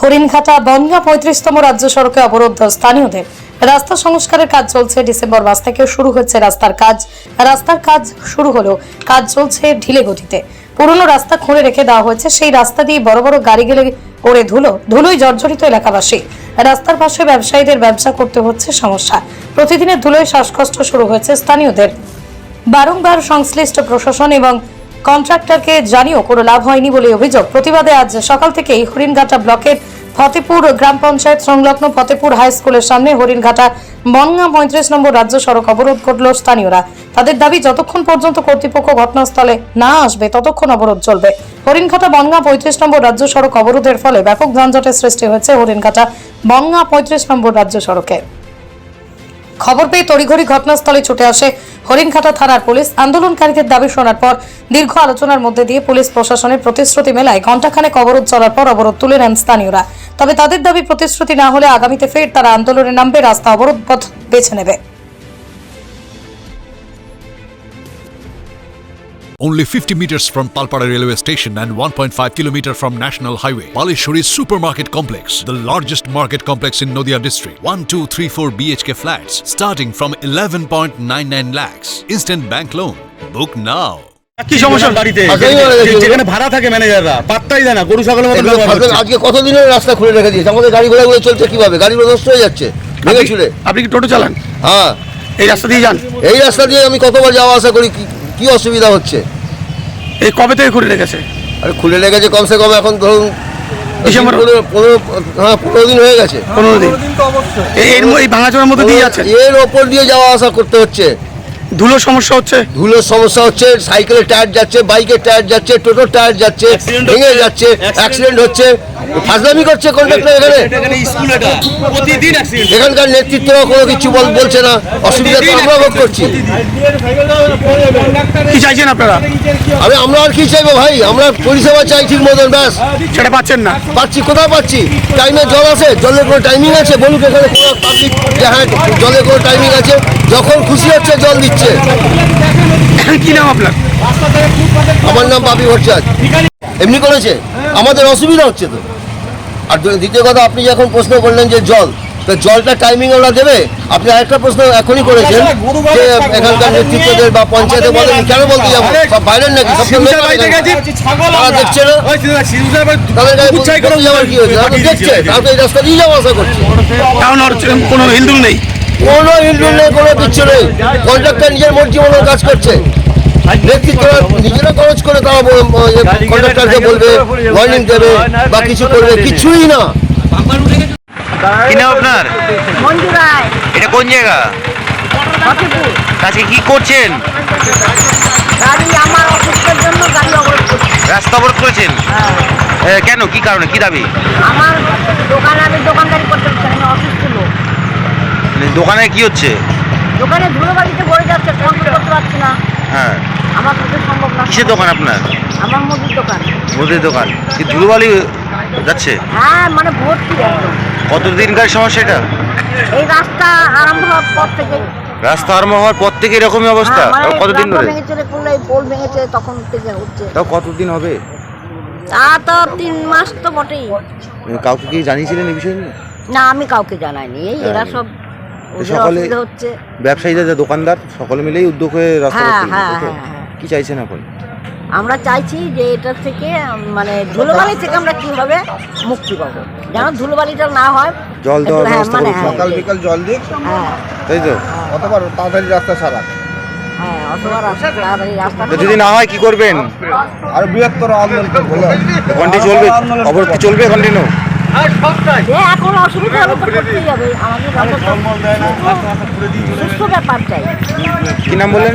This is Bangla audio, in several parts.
হরিণঘাটা বনগা পঁয়ত্রিশতম রাজ্য সড়কে অবরুদ্ধ স্থানীয়দের। রাস্তা সংস্কারের কাজ চলছে ডিসেম্বর মাস থেকে শুরু হচ্ছে রাস্তার কাজ। রাস্তার কাজ শুরু হলো কাজ চলছে ঢিলে গতিতে। পুরনো রাস্তা খুঁড়ে রেখে দেওয়া হয়েছে সেই রাস্তা দিয়ে বড় বড় গাড়ি গেলে ওড়ে ধুলো, ধুলোই জর্জরিত এলাকাবাসী। রাস্তার পাশে ব্যবসায়ীদের ব্যবসা করতে হচ্ছে সমস্যা। প্রতিদিনের ধুলোয় শ্বাসকষ্ট শুরু হয়েছে স্থানীয়দের। বারংবার সংশ্লিষ্ট প্রশাসন এবং কন্ট্রাক্টরকে জানিয়েও কোনো লাভ হয়নি বলে অভিযোগ। প্রতিবাদে আজ সকাল থেকেই হরিণঘাটা ব্লকের ফতেপুর গ্রাম পঞ্চায়েত সংলগ্ন ফতেপুর হাই স্কুলের সামনে হরিণঘাটা বনগা পঁয়ত্রিশ নম্বর রাজ্য সড়ক অবরোধ করল স্থানীয়রা। তাদের দাবি, যতক্ষণ পর্যন্ত কর্তৃপক্ষ ঘটনাস্থলে না আসবে, ততক্ষণ অবরোধ চলবে। হরিণঘাটা বনগা পঁয়ত্রিশ নম্বর রাজ্য সড়ক অবরোধের ফলে ব্যাপক যানজটের সৃষ্টি হয়েছে হরিণঘাটা বনগা পঁয়ত্রিশ নম্বর রাজ্য সড়কে। খবর পেয়ে তড়িঘড়ি ঘটনাস্থলে ছুটে আসে হরিণঘাটা থানার পুলিশ আন্দোলনকারীদের দাবি শোনার পর দীর্ঘ আলোচনার মধ্যে দিয়ে পুলিশ প্রশাসনের প্রতিশ্রুতি মেলায় ঘণ্টাখানেক অবরোধ চলার পর অবরোধ তুলে নেন স্থানীয়রা। তবে তাদের দাবি প্রতিশ্রুতি না হলে আগামীতে ফের তারা আন্দোলনে নামবে, রাস্তা অবরোধ পথ বেছে নেবে। Only 50 meters from Palpara railway station and 1.5 kilometer from National Highway, Palishuri Supermarket Complex, the largest market complex in Noida district. 1, 2, 3, 4 BHK flats starting from 11.99 lakhs. Instant bank loan. Book now. কি সমস্যা হয়ে এগুলো। যেখানে ভাড়া থাকে ম্যানেজাররা পাত্তাই দেয় না গরু ফাঁকা- আজকে কতদিনের রাস্তা খুলে রেখে দিয়েছে আমাদের গাড়ি ঘোড়াগুলো চলছে কীভাবে গাড়িগুলো নষ্ট হয়ে যাচ্ছে ভেঙে চুলে আপনি কি টোটো চালান হ্যাঁ এই রাস্তা দিয়ে যান এই রাস্তা দিয়ে আমি কতবার যাওয়া আসা করি কি- অসুবিধা হচ্ছে? এই কবে থেকে খুলে রেখেছে? আরে খুলে রেখেছে কমসে কম এখন ধরুন ডিসেম্বর। পনেরো হ্যাঁ পনেরো দিন হয়ে গেছে। পনেরো দিন। এর এই ভাঙাচোরার মধ্যে দিয়ে যাচ্ছে? এর ওপর দিয়ে যাওয়া আসা করতে হচ্ছে। ধুলোর সমস্যা হচ্ছে? ধুলোর সমস্যা হচ্ছে সাইকেলের টায়ার যাচ্ছে বাইকের টায়ার যাচ্ছে টোটোর টায়ার যাচ্ছে ভেঙে যাচ্ছে অ্যাক্সিডেন্ট হচ্ছে। ফাজলামি করছে কন্ট্রাক্টর এখানে? এখানকার নেতৃত্ব কোনো কিছু বল- বলছে না। অসুবিধা তো আমরা ভোগ করছি। কি চাইছেন আপনারা? আমি আমরা আর কি চাইব ভাই? আমরা পরিষেবা চাই ঠিক মতন ব্যাস। সেটা পাচ্ছেন না। পাচ্ছি কোথায় পাচ্ছি? টাইমে জল আছে জলের কোনো টাইমিং আছে? বলুক এখানে কোনো পাবলিক যে হ্যাঁ জলের কোনো টাইমিং আছে? যখন খুশি হচ্ছে জল দিচ্ছে। কি নাম আপনার? আমার নাম বাপি ভট্টাচার্য। এমনি করেছে? আমাদের অসুবিধা হচ্ছে তো। আর দ্বিতীয় কথা আপনি যখন প্রশ্ন করলেন যে জল তো জলটা টাইমিং ওরা দেবে? আপনি আরেকটা প্রশ্ন এখনই করেছেন যে এখানকার নেতৃত্বদের বা পঞ্চায়েতে বলেন কেন বলতে যাব? সব বাইরের নাকি? তারা দেখছে না? তাদের যাওয়ার কি হয়েছে? তারা দেখছে। তারা তো এই রাস্তা দিয়ে যাওয়া আসা করছে। কারণ কোনো হিন্দু নেই। কোনো হিন্দু নেই কোনো কিচ্ছু নেই। কন্ট্রাক্টর নিজের মর্জি মতো কাজ করছে। নিজেরা খরচ করে তারা কন্ট্রাক্টরকে বলবে ওয়ার্নিং দেবে বা কিছু করবে কিছুই না। কি নাম আপনার? এটা কোন জায়গা? আজকে কি করছেন? রাস্তা অবরোধ করেছেন? কেন? কি কারণে? কি দাবি? আমার দোকানে আমি দোকানদারি করতে পারছি না, আমি অসুস্থ লোক। মানে দোকানে কি হচ্ছে? দোকানে ধুলো বাড়িতে পড়ে যাচ্ছে কন্ট্রোল করতে পারছি না। হ্যাঁ। আমার পক্ষে সম্ভব না। কিসের দোকান আপনার? আমার মুদির দোকান। মুদির দোকান। কি ধুলোবালি যাচ্ছে? হ্যাঁ মানে ভর্তি একদম। কতদিনকার সমস্যা এটা? এই রাস্তা আরম্ভ হওয়ার পর থেকে। রাস্তা আরম্ভ হওয়ার পর থেকে এরকমই অবস্থা? হ্যাঁ, মানে তাও কতদিন ধরে? ভেঙেছে রে, পোল ভেঙেছে তখন থেকে হচ্ছে। তাও কতদিন হবে? তা তো তিন মাস তো বটেই। কাউকে কি জানিয়েছিলেন এই বিষয় না আমি কাউকে জানাইনি। এই এরা সব সকালে- হচ্ছে। যে দোকানদার সকলে মিলেই উদ্যোগ হয়ে রাস্তা হ্যাঁ, হ্যাঁ? হ্যাঁ। কি চাইছেন এখন? আমরা চাইছি যে এটার থেকে মানে ধুলোবালি থেকে আমরা কীভাবে মুক্তি পাবো। যেন ধুলোবালিটা না হয় জল দেওয়ার ব্যবস্থা মানে সকাল বিকাল জল দিক হ্যাঁ তাই তো? অথবা তাড়াতাড়ি রাস্তা সারা হ্যাঁ যদি না হয় কি করবেন? আর বৃহত্তর আন্দোলন করব চলবে। অবরোধ চলবে? কন্টিনিউ এখন অসুবিধা হবে তো করতেই হবে। আমাদের যত সুস্থ ব্যাপার চাই কি নাম বললেন?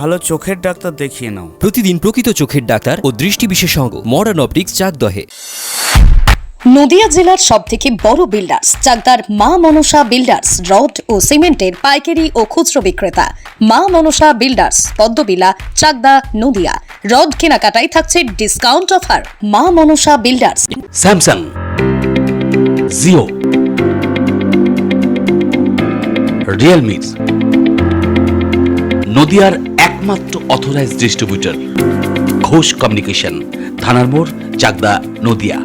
ভালো চোখের ডাক্তার দেখিয়ে নাও। প্রতিদিন প্রকৃত চোখের ডাক্তার ও দৃষ্টি বিশেষজ্ঞ মডার্ন অপটিক্স চাকদহে। নদিয়া জেলার সব থেকে বড় বিল্ডার্স চাকদার মা মনসা বিল্ডার্স রড ও সিমেন্টের পাইকারি ও খুচরো বিক্রেতা। মা মনসা বিল্ডার্স পদ্মবিলা চাকদা নদিয়া। রড কেনাকাটায় থাকছে discount offer Ma Manasa builders Samsung Jio Realme নদিয়ার একমাত্র অথরাইজড ডিস্ট্রিবিউটর ঘোষ কমিউনিকেশন থানার মোড় চাকদা নদিয়া।